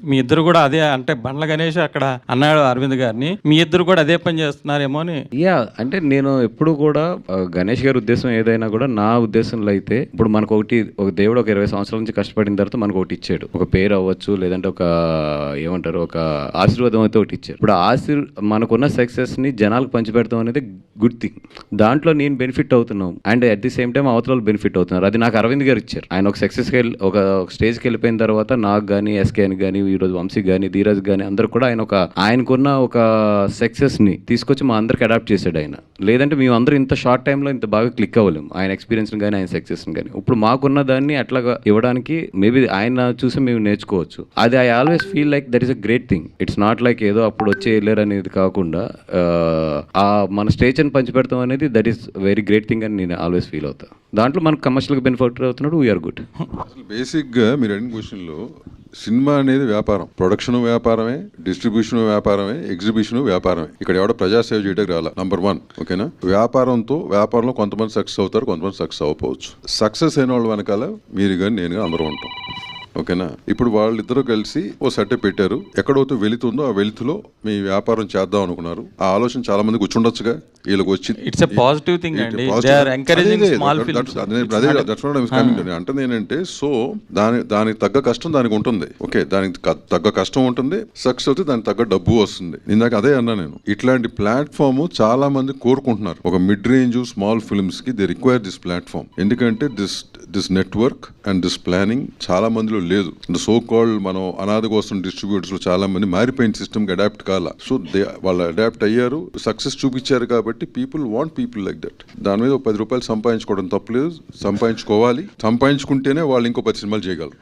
మీ ఇద్దరు కూడా అదే అంటే బండ్ల గణేష్ అక్కడ అన్నాడు అరవింద్ గారిని. మీ ఇద్దరు కూడా అదే పని చేస్తున్నారేమో అని. యా అంటే నేను ఎప్పుడు కూడా ఆ, గణేష్ గారి ఉద్దేశం ఏదైనా కూడా నా ఉద్దేశంలో అయితే ఇప్పుడు మనకు ఒకటి ఒక దేవుడు ఒక ఇరవై సంవత్సరాల నుంచి కష్టపడిన తర్వాత మనకు ఒకటి ఇచ్చాడు. ఒక పేరు అవ్వచ్చు లేదంటే ఒక ఏమంటారు ఒక ఆశీర్వాదం అయితే ఒకటి ఇచ్చాడు. ఇప్పుడు ఆశీర్ మనకున్న సక్సెస్ని జనాలకు పంచిపెడతాం అనేది గుడ్ థింగ్ దాంట్లో నేను బెనిఫిట్ అవుతున్నాం. And at the same time అవతల బెనిఫిట్ అవుతున్నారు. అది నాకు అరవింద్ గారు ఇచ్చారు. ఆయన ఒక సక్సెస్ ఒక స్టేజ్కి వెళ్ళిపోయిన తర్వాత నాకు కానీ ఎస్కేని కానీ ఈరోజు వంశీ కానీ ధీరజ్ కానీ అందరు కూడా ఆయన ఒక ఆయనకున్న ఒక సక్సెస్ని తీసుకొచ్చి మా అందరికి అడాప్ట్ చేశాడు ఆయన. లేదంటే మేము అందరూ ఇంత షార్ట్ టైంలో ఇంత బాగా క్లిక్ అవ్వలేము. ఆయన ఎక్స్పీరియన్స్ కానీ ఆయన సక్సెస్ కానీ ఇప్పుడు మాకున్న దాన్ని అట్లా ఇవ్వడానికి మేబీ ఆయన చూసి మేము నేర్చుకోవచ్చు. అది I always feel like that is a great thing it's not like ఏదో అప్పుడు వచ్చి వెళ్ళారు అనేది కాకుండా ఆ, స్టేచర్ మన పంచిపెడతాం అనేది that is very great thing అని నేను ఆల్వేస్ ఫీల్ అవుతా. దాంట్లో మనకు కమర్షియల్గా బెనిఫిట్ అవుతున్నాడు వీఆర్ గుడ్ అసలు బేసిక్గా మీరు అడిగిన క్వశ్చన్లో సినిమా అనేది వ్యాపారం ప్రొడక్షన్ వ్యాపారమే డిస్ట్రిబ్యూషన్ వ్యాపారమే ఎగ్జిబిషన్ వ్యాపారమే. ఇక్కడ ఎవడ ప్రజాసేవ చేయడానికి రాలా నంబర్ వన్ ఓకేనా వ్యాపారంతో వ్యాపారంలో కొంతమంది సక్సెస్ అవుతారు కొంతమంది సక్సెస్ అవ్వకపోవచ్చు. సక్సెస్ అయిన వాళ్ళు వెనకాల మీరు కానీ నేను కానీ అందరూ ఉంటాం. ఓకేనా? ఇప్పుడు వాళ్ళిద్దరూ కలిసి ఓ సట్టే పెట్టారు. ఎక్కడైతే వెళుతుందో ఆ వెలుతులో మీ వ్యాపారం చేద్దాం అనుకున్నారు. ఆ ఆలోచన చాలా మందికి వచ్చి ఉండొచ్చుగా వీళ్ళకి వచ్చి thing It's a అండి. అదే, అంటుంది ఏంటంటే సో దాని దానికి తగ్గ కష్టం దానికి ఉంటుంది. ఓకే దానికి తగ్గ కష్టం ఉంటుంది. సక్సెస్ అవుతే దానికి తగ్గ డబ్బు వస్తుంది. ఇందాక అదే అన్నా నేను. ఇట్లాంటి ప్లాట్ఫామ్ చాలా మంది కోరుకుంటున్నారు. ఒక మిడ్ రేంజ్ స్మాల్ ఫిల్మ్స్కి దే రిక్వైర్ దిస్ ప్లాట్ఫామ్. ఎందుకంటే this this network and this planning చాలా మందిలో లేదు. సో కాల్డ్ మనం అనాథ కోసం డిస్ట్రిబ్యూటర్స్లో చాలా మంది మారిపోయిన సిస్టమ్కి అడాప్ట్ కాల. సో దే వాళ్ళు అడాప్ట్ అయ్యారు సక్సెస్ చూపించారు కాబట్టి people want people like that దాని మీద ఒక పది రూపాయలు సంపాదించుకోవడం తప్పలేదు సంపాదించుకోవాలి. సంపాదించుకుంటేనే వాళ్ళు ఇంకో పది సినిమాలు చేయగలరు.